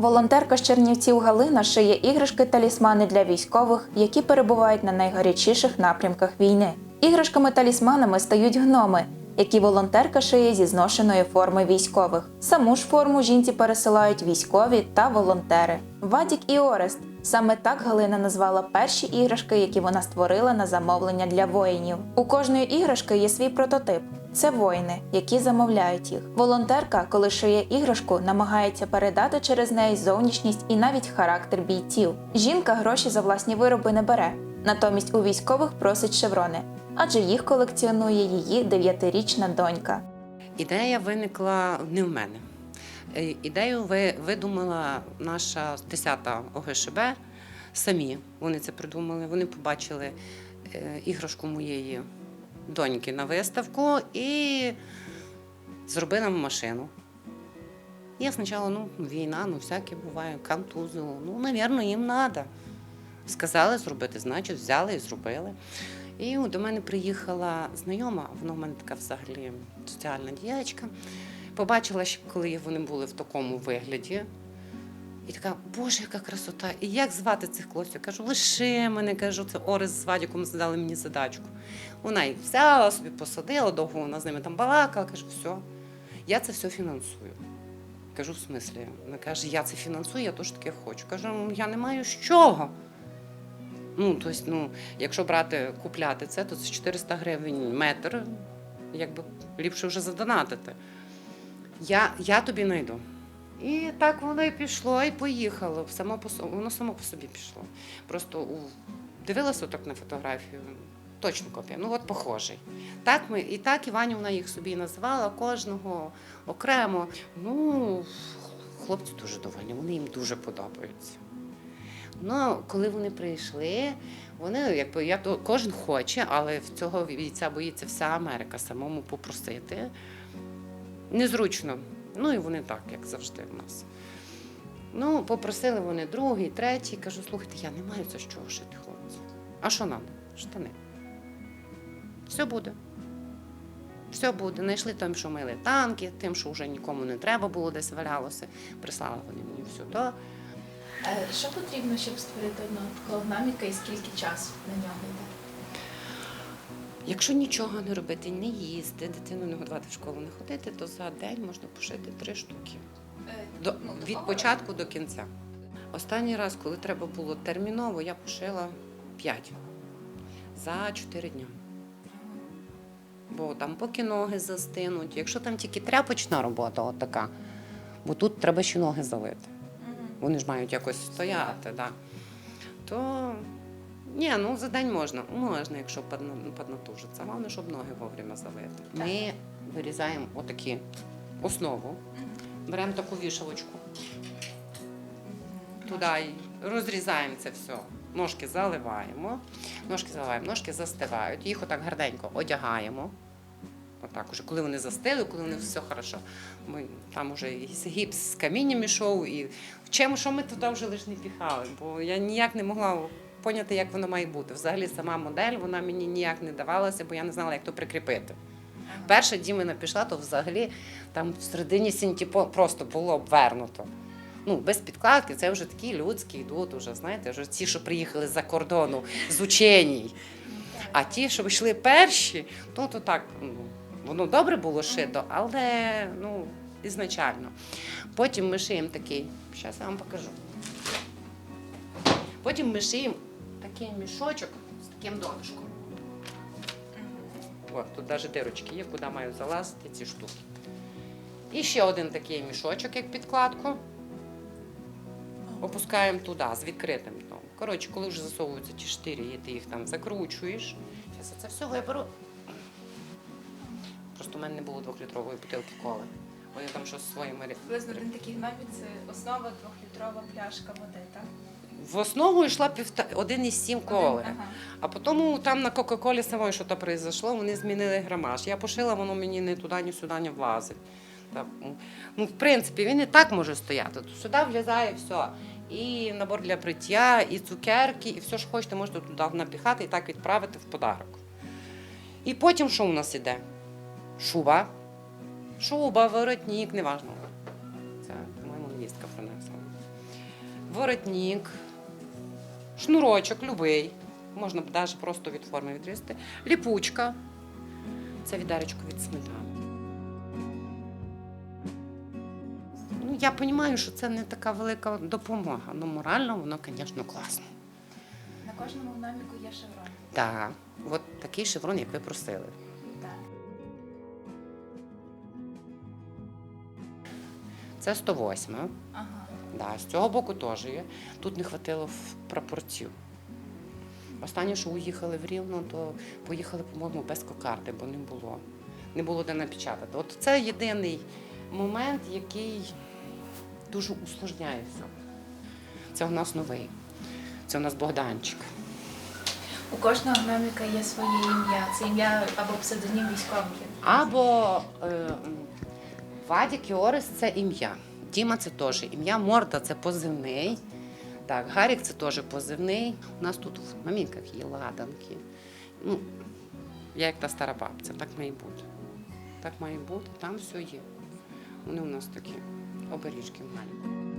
Волонтерка з Чернівців Галина шиє іграшки талісмани для військових, які перебувають на найгарячіших напрямках війни. Іграшками-талісманами стають гноми, які волонтерка шиє зі зношеної форми військових. Саму ж форму жінці пересилають військові та волонтери. Вадік і Орест саме так Галина назвала перші іграшки, які вона створила на замовлення для воїнів. У кожної іграшки є свій прототип. Це воїни, які замовляють їх. Волонтерка, коли шиє іграшку, намагається передати через неї зовнішність і навіть характер бійців. Жінка гроші за власні вироби не бере, натомість у військових просить шеврони, адже їх колекціонує її дев'ятирічна донька. Ідея виникла не в мене. Е, Ідею ви- видумала наша 10-та ОГШБ самі. Вони це придумали. Вони побачили е, іграшку моєї доньки на виставку і зробили нам машину. Я спочатку, ну, війна, ну всяке буває, контузило. Ну, навірно, їм треба. Сказали зробити, значить, взяли і зробили. І до мене приїхала знайома, вона в мене така взагалі соціальна діячка. Побачила, коли вони були в такому вигляді. І така, боже, яка красота! І як звати цих хлопців? Кажу, лише мене, кажу, це Орес з Вадіком задали мені задачку. Вона їх взяла, собі посадила, довго вона з ними там балакала, кажу, все, я це все фінансую. Кажу, в смислі? Вона каже, я це фінансую, я теж таке хочу. Кажу, ну я не маю з чого. Ну, тобто, ну, якщо брати, купляти це, то це 400 гривень метр, якби ліпше вже задонатити. Я, я тобі знайду. І так воно і пішло, і поїхало. Само по, воно само по собі пішло. Просто у, дивилася так на фотографію, точно копія, ну от похожий. Так ми, і так Іванівна їх собі називала, кожного окремо. Ну, хлопці дуже довольні, вони їм дуже подобаються. Ну, коли вони прийшли, вони якби я кожен хоче, але в цього бійця боїться вся Америка самому попросити. Незручно. Ну і вони так, як завжди в нас. Ну, попросили вони другий, третій. Кажу, слухайте, я не маю за що шити, хлопці. А що нам? Штани. Все буде. Все буде. Знайшли тим, що мили танки, тим, що вже нікому не треба було, десь валялося. Прислали вони мені все то. Що потрібно, щоб створити одного гноміка і скільки часу на нього йде? Якщо нічого не робити, не їсти, дитину не годувати в школу, не ходити, то за день можна пошити три штуки. До, від початку до кінця. Останній раз, коли треба було терміново, я пошила 5 за 4 дні. Бо там поки ноги застинуть, якщо там тільки тряпочна робота, от така, бо тут треба ще ноги залити. Вони ж мають якось стояти, да. то ні, ну за день можна. Можна, якщо подна- поднатужиться. Головне, щоб ноги вовремя залити. Ми вирізаємо отакі основу, беремо таку вішалочку, туди розрізаємо це все. Ножки заливаємо, ножки заливаємо, ножки застивають, їх отак гарненько одягаємо. Отак уже, коли вони застили, коли вони все хорошо. Ми там уже і гіпс з камінням ішов, і в чому, що ми туди вже лише не піхали, бо я ніяк не могла поняти, як воно має бути. Взагалі сама модель вона мені ніяк не давалася, бо я не знала, як то прикріпити. Перша Дімина пішла, то взагалі там в середині сінті просто було обвернуто. Ну, без підкладки, це вже такі людські йдуть, уже, знаєте, вже ті, що приїхали з-за кордону, з ученій. А ті, що йшли перші, то, то так, ну, воно добре було шито, але ну, ізначально. Потім ми шиємо такий, зараз я вам покажу. Потім ми шиємо такий мішочок з таким донышком. От, тут навіть дирочки є, куди мають залазити ці штуки. І ще один такий мішочок, як підкладку. Опускаємо туди з відкритим дном. Коротше, коли вже засовуються ті штирі, і ти їх там закручуєш. Зараз це все виберу. Просто в мене не було двохлітрової бутилки коли. Вони там щось своїми. Приблизно один такий гномік це основа двохлітрова пляшка води, так? В основу йшла півта... 1,7 коли. Ага. А потім там на Кока-Колі самої що то произошло, вони змінили грамаж. Я пошила, воно мені не туди, ні сюди не влазить. Так, ну, в принципі, він і так може стояти. Тут сюди влізає все. І набор для бриття, і цукерки, і все, що хочете, можете туди напіхати і так відправити в подарок. І потім що у нас іде? Шуба. Шуба, воротник, неважно. Це, по-моєму, невістка принесла. воротник, шнурочок любий. Можна навіть просто від форми відрізати. Ліпучка. Це відарочку від сметани. Ну, я розумію, що це не така велика допомога, але морально воно, звісно, класно. На кожному гноміку є шеврон. Так, от такий шеврон, як ви просили. Це 108. Ага. Да, з цього боку теж є. Тут не вистачило прапорців. Останнє, що уїхали в Рівно, то поїхали, по-моєму, без кокарди, бо не було. Не було де напечатати. От це єдиний момент, який дуже усложняє все. Це у нас новий. Це у нас Богданчик. У кожного гноміка є своє ім'я. Це ім'я або псевдонім військових. Або е, м, Кіорис це ім'я. Діма це теж ім'я. Морда це позивний. Так, Гарік це теж позивний. У нас тут в мамінках є ладанки. Ну, я як та стара бабця, так має бути. Так має бути, там все є. Вони у нас такі оберіжки маленькі.